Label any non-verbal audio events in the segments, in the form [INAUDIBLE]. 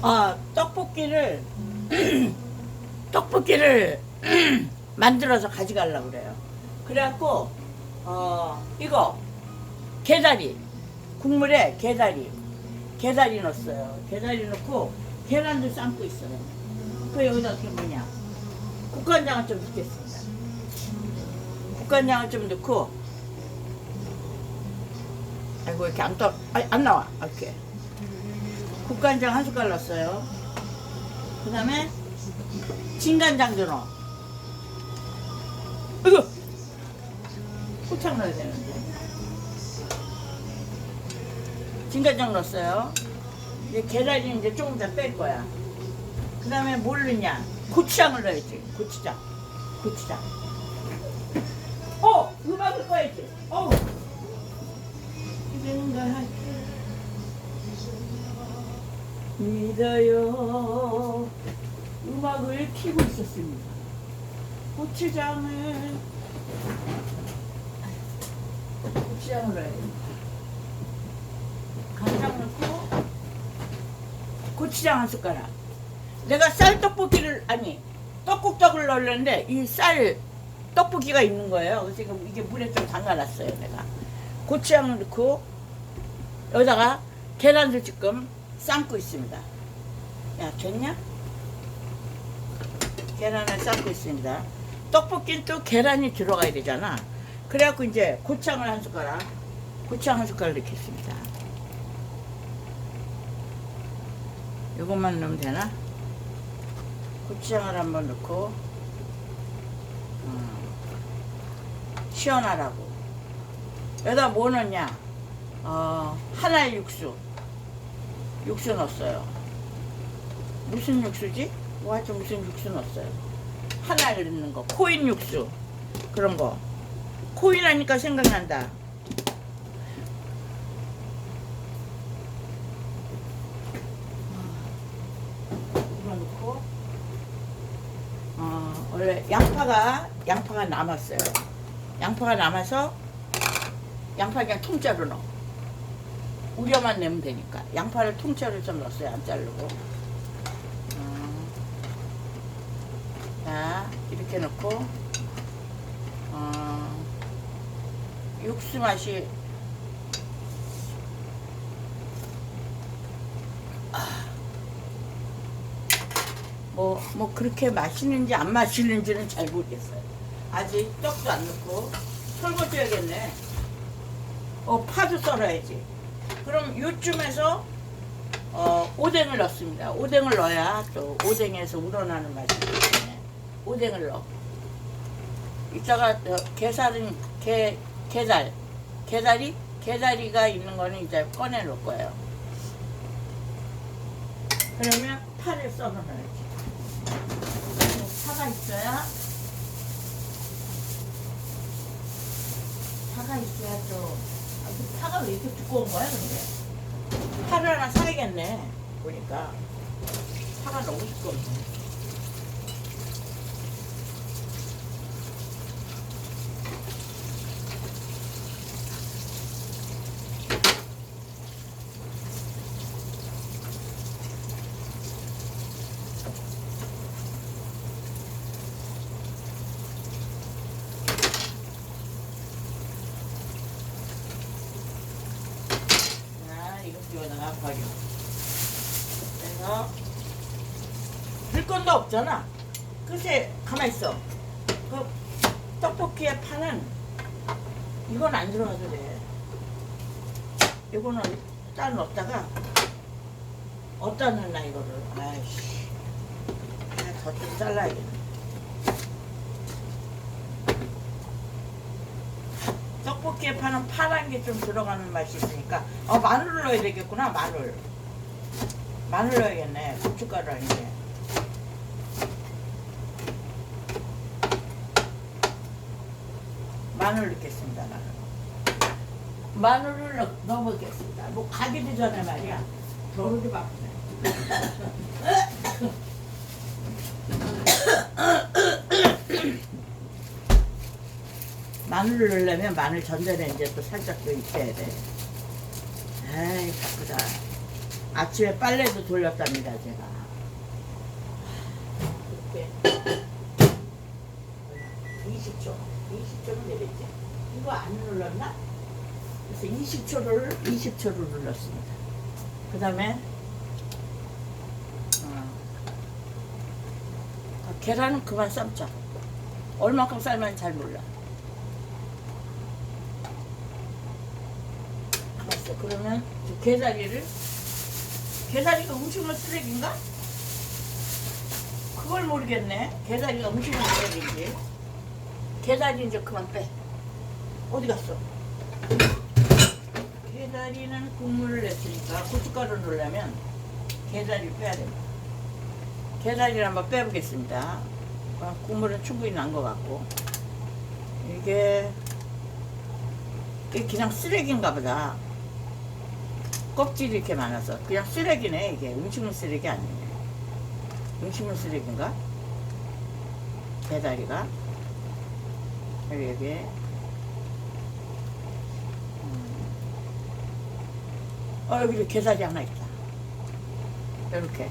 아 떡볶이를 [CLEARS THROAT] 떡볶이를 [CLEARS THROAT] 만들어서 가져가려고 그래요. 그래갖고 어 이거 게다리 국물에 게다리 게다리 넣었어요. 게다리 넣고 계란도 삶고 있어요. 그 여기다 어떻게 뭐냐 국간장을 좀 넣겠습니다. 국간장을 좀 넣고 아이고 이렇게 안 떠, 아니, 안 나와 이렇게 국간장 한 숟갈 넣었어요. 그 다음에 진간장도 넣어. 이거 고창 넣어야 되는데. 진간장 넣었어요. 이제 계란이 이제 조금 더 뺄 거야. 그 다음에 뭘 넣냐? 고추장을 넣어야지. 고추장. 고추장. 어! 음악을 꺼야지. 어! 믿어요. 음악을 키고 있었습니다. 고추장을 고추장을 넣어야. 간장 넣고 고추장 한 숟가락. 내가 쌀 떡볶이를 아니 떡국떡을 넣었는데 이 쌀 떡볶이가 있는 거예요. 그래서 지금 이게 물에 좀 담가놨어요. 내가 고추장을 넣고 여기다가 계란도 지금 삶고 있습니다. 야 됐냐? 계란을 삶고 있습니다. 떡볶이는 또 계란이 들어가야 되잖아. 그래갖고 이제 고창을 한 숟가락, 고창 한 숟가락 넣겠습니다. 이것만 넣으면 되나? 고추장을 한번 넣고 음, 시원하라고 여기다 뭐 넣냐 어, 하나의 육수 육수 넣었어요 무슨 육수지? 뭐 하여튼 무슨 육수 넣었어요 하나를 넣는 거 코인 육수 그런 거 코인 하니까 생각난다 이거 넣고 어, 원래 양파가 양파가 남았어요. 양파가 남아서 양파 그냥 통째로 넣어. 우려만 내면 되니까 양파를 통째로 좀 넣었어요. 안 자르고. 어, 자 이렇게 넣고 어, 육수 맛이 뭐, 뭐 그렇게 맛있는지 안 맛있는지는 잘 모르겠어요. 아직 떡도 안 넣고 설거지 해야겠네. 어, 파도 썰어야지. 그럼 요쯤에서 어, 오뎅을 넣습니다. 오뎅을 넣어야 또 오뎅에서 우러나는 맛이 있네. 오뎅을 넣어. 이따가 어, 게살은 게 게달 게다리 게다리가 있는 거는 이제 꺼내 놓을 거예요. 그러면 파를 썰어 넣어야지. 파가 있어야 파가 있어야 또 파가 왜 이렇게 두꺼운 거야 근데? 파를 하나 사야겠네 보니까. 파가 너무 두꺼워 자 이거 여기 다가 버려 그래서 물건도 없잖아. 글쎄 가만 있어. 그 떡볶이에 파는 이건 안 들어가도 돼. 이거는 따 넣었다가 어디다 넣나 이거를. 아이씨. 더 좀 잘라야겠네 떡볶이에 파는 파란 게 좀 들어가는 맛이 있으니까. 어 마늘을 넣어야 되겠구나 마늘. 마늘 넣어야겠네 고춧가루 아닌데 마늘 넣겠습니다 마늘. 마늘을 넣, 넣어보겠습니다. 뭐 가기도 전에 말이야. 겨울이 바쁘네 마늘을 넣으려면 마늘 전자레인지에 또 살짝 더 익혀야 돼. 아이 바쁘다. 아침에 빨래도 돌렸답니다, 제가. 이렇게. 20초. 20초는 내렸지? 이거 안 눌렀나? 그래서 20초를, 20초를 눌렀습니다. 그 다음에, 어, 아, 계란은 그만 삶자. 얼마큼 삶으면 잘 몰라. 알았어. 그러면 저 게다리를 게다리가 음식물 쓰레기인가? 그걸 모르겠네. 게다리가 음식물 쓰레기인지. 게다리 이제 그만 빼. 어디 갔어? 게다리는 국물을 냈으니까 고춧가루 넣으려면 게다리 빼야 됩니다. 게다리를 한번 빼보겠습니다. 어, 국물은 충분히 난 것 같고 이게 이게 그냥 쓰레기인가 보다. 껍질이 이렇게 많아서 그냥 쓰레기네 이게 음식물 쓰레기 아니네. 음식물 쓰레기인가? 배다리가 여기 여기 음. 어 여기 게다리 하나 있다. 이렇게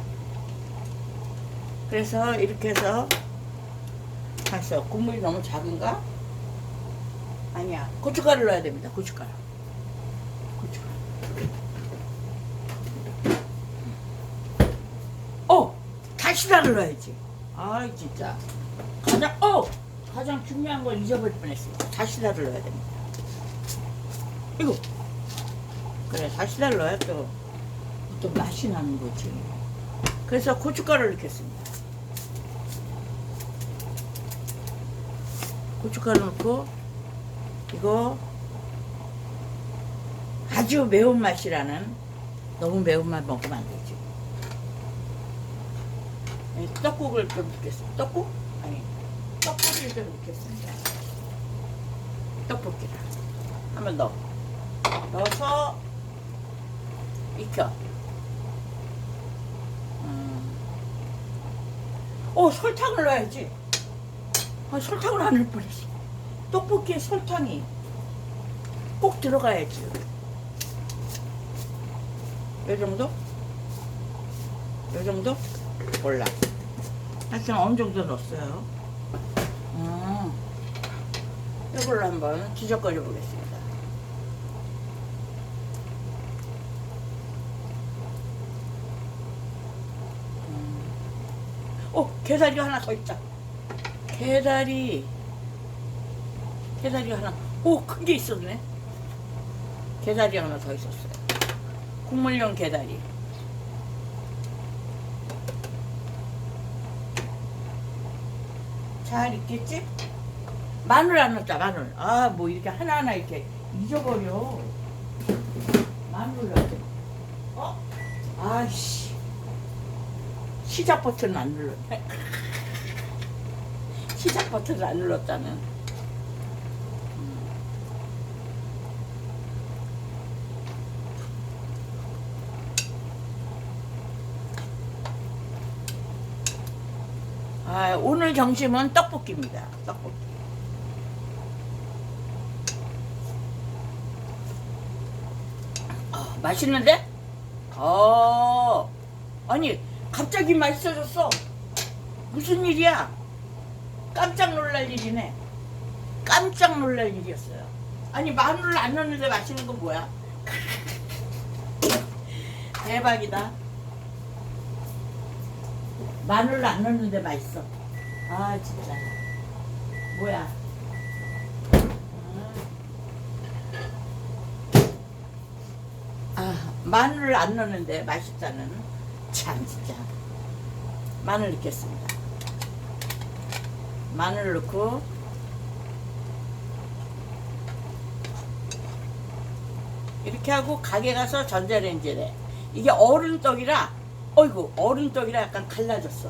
그래서 이렇게 해서 봤어. 국물이 너무 작은가? 아니야. 고춧가루 넣어야 됩니다. 고춧가루. 고춧가루. 어! 다 시다를 넣어야지. 아 진짜. 가장, 어! 가장 중요한 걸 잊어버릴 뻔했어요. 다시다를 넣어야 됩니다. 이거. 그래, 다시다를 넣어야 또, 또 맛이 나는 거지. 그래서 고춧가루를 넣겠습니다. 고춧가루 넣고 이거 아주 매운맛이라는 너무 매운맛 먹으면 안 되지 네, 떡국을 좀 넣겠습니다 떡국? 아니 떡볶이를 좀 넣겠습니다 떡볶이를 한번 넣어 넣어서 익혀 음. 오 설탕을 넣어야지 아, 설탕을 안 넣을 뻔했어. 떡볶이에 설탕이 꼭 들어가야지. 요 정도? 요 정도? 몰라. 하여튼 어느 정도 넣었어요. 음. 이걸로 한번 뒤적거려 보겠습니다. 음. 어, 게다리가 하나 더 있다. 게다리 게다리 하나 오 큰 게 있었네 게다리 하나 더 있었어요 국물용 게다리 잘 익겠지? 마늘 안 넣었다 마늘 아 뭐 이렇게 하나하나 이렇게 잊어버려 마늘 넣었다 어? 아이씨 시작 버튼 안 눌렀네 [LAUGHS] 시작 버튼을 안 눌렀다는. 아, 오늘 점심은 떡볶이입니다. 떡볶이. 아, 맛있는데? 어, 아니, 갑자기 맛있어졌어. 무슨 일이야? 깜짝 놀랄 일이네. 깜짝 놀랄 일이었어요. 아니 마늘을 안 넣는데 맛있는 건 뭐야? [LAUGHS] 대박이다. 마늘을 안 넣는데 맛있어. 아 진짜. 뭐야? 아 마늘을 안 넣는데 맛있다는 참 진짜. 마늘 넣겠습니다. 마늘 넣고 이렇게 하고 가게 가서 전자레인지에 이게 어른 떡이라 어이구 어른떡이라 약간 갈라졌어.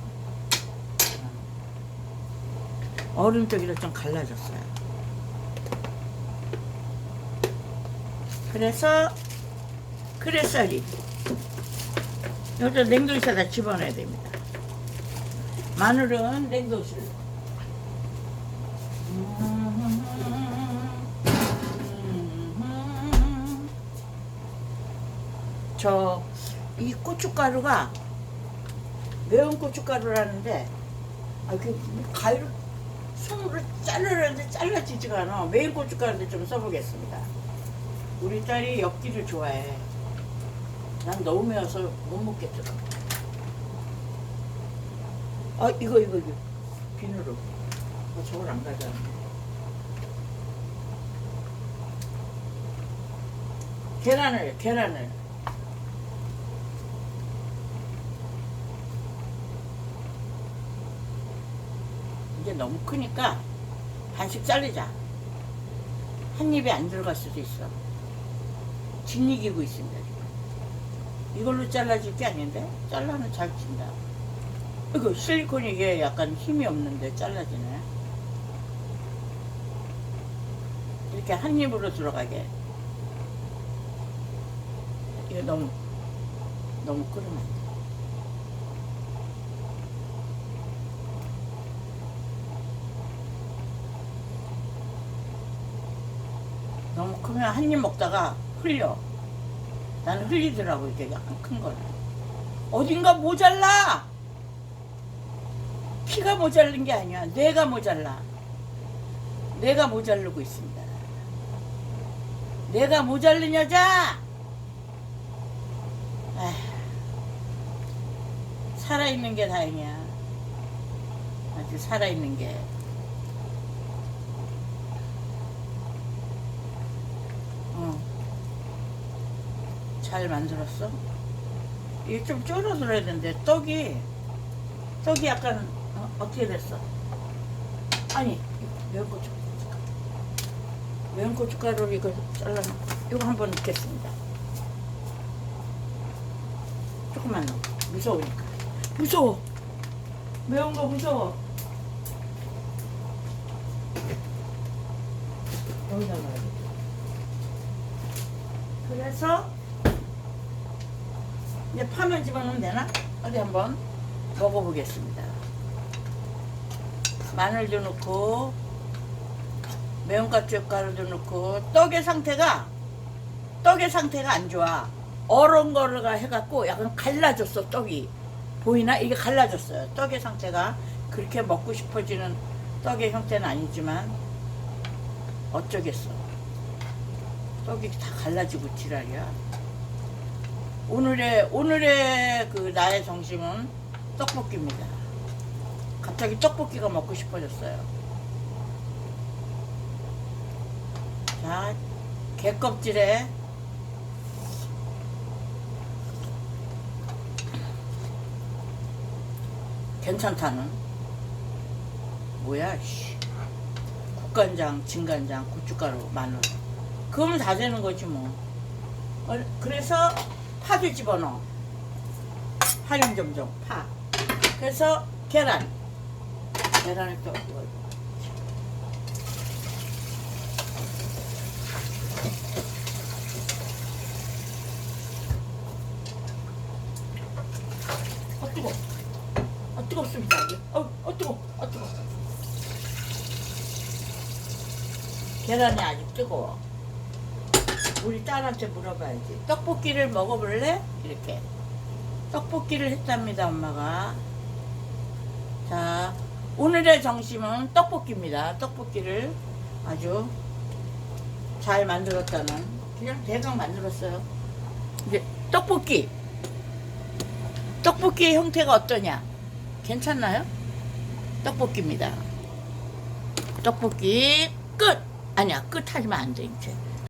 어른떡이라 좀 갈라졌어요. 그래서 크레설이 여기다 냉동실에다 집어넣어야 됩니다. 마늘은 냉동실 저 이 고춧가루가 매운 고춧가루라는데 아, 그 가위로 손으로 자르려는데 잘라지지가 않아. 매운 고춧가루인데 좀 써보겠습니다. 우리 딸이 엽기를 좋아해. 난 너무 매워서 못 먹겠더라. 아 이거 이거 이거 비누로. 아, 저걸 안 가져왔네. 계란을 계란을 이제 너무 크니까 반씩 자르자. 한 입에 안 들어갈 수도 있어. 짓이기고 있습니다. 이걸로 잘라줄 게 아닌데? 잘라는 잘 친다. 이거 실리콘이 이게 약간 힘이 없는데 잘라지네. 이렇게 한 입으로 들어가게. 이거 너무 너무 끓으면 너무 크면 한 입 먹다가 흘려. 나는 흘리더라고 이게 약간 큰 거는. 어딘가 모자라. 키가 모자른 게 아니야. 내가 모자라. 내가 모자르고 있습니다. 내가 모자른 여자. 아휴, 살아있는 게 다행이야. 아주 살아있는 게. 어. 잘 만들었어? 이게 좀 쫄아들어야 되는데, 떡이, 떡이 약간, 어, 어떻게 됐어? 아니, 매운 고춧가루. 매운 고춧가루 이거 잘라놓고, 이거 한번 넣겠습니다. 조금만 넣어. 무서우니까. 무서워. 매운 거 무서워. 여기다 넣어야겠다. 그래서 이제 파면 집어넣으면 되나? 어디 한번 먹어보겠습니다. 마늘도 넣고 매운 고춧가루도 넣고 떡의 상태가 떡의 상태가 안 좋아. 얼은 거가 해갖고 약간 갈라졌어 떡이 보이나 이게 갈라졌어요. 떡의 상태가 그렇게 먹고 싶어지는 떡의 형태는 아니지만 어쩌겠어. 떡이 다 갈라지고 지랄이야. 오늘의 오늘의 그 나의 정심은 떡볶이입니다. 갑자기 떡볶이가 먹고 싶어졌어요. 자, 개껍질에 괜찮다는 뭐야 씨 국간장, 진간장, 고춧가루, 마늘 그거면 다 되는 거지 뭐 어, 그래서 파도 집어넣어. 활용점정 파. 그래서 계란. 계란을 또. 어 뜨거. 아 뜨겁습니다. 어, 어 뜨거. 어 뜨거. 계란이 아직 뜨거워 우리 딸한테 물어봐야지 떡볶이를 먹어볼래? 이렇게 떡볶이를 했답니다 엄마가 자 오늘의 정심은 떡볶이입니다 떡볶이를 아주 잘 만들었다는 그냥 대강 만들었어요 이제 떡볶이 떡볶이의 형태가 어떠냐? 괜찮나요? 떡볶이입니다. 떡볶이 끝! 아니야, 끝 하면 안 돼, 이제.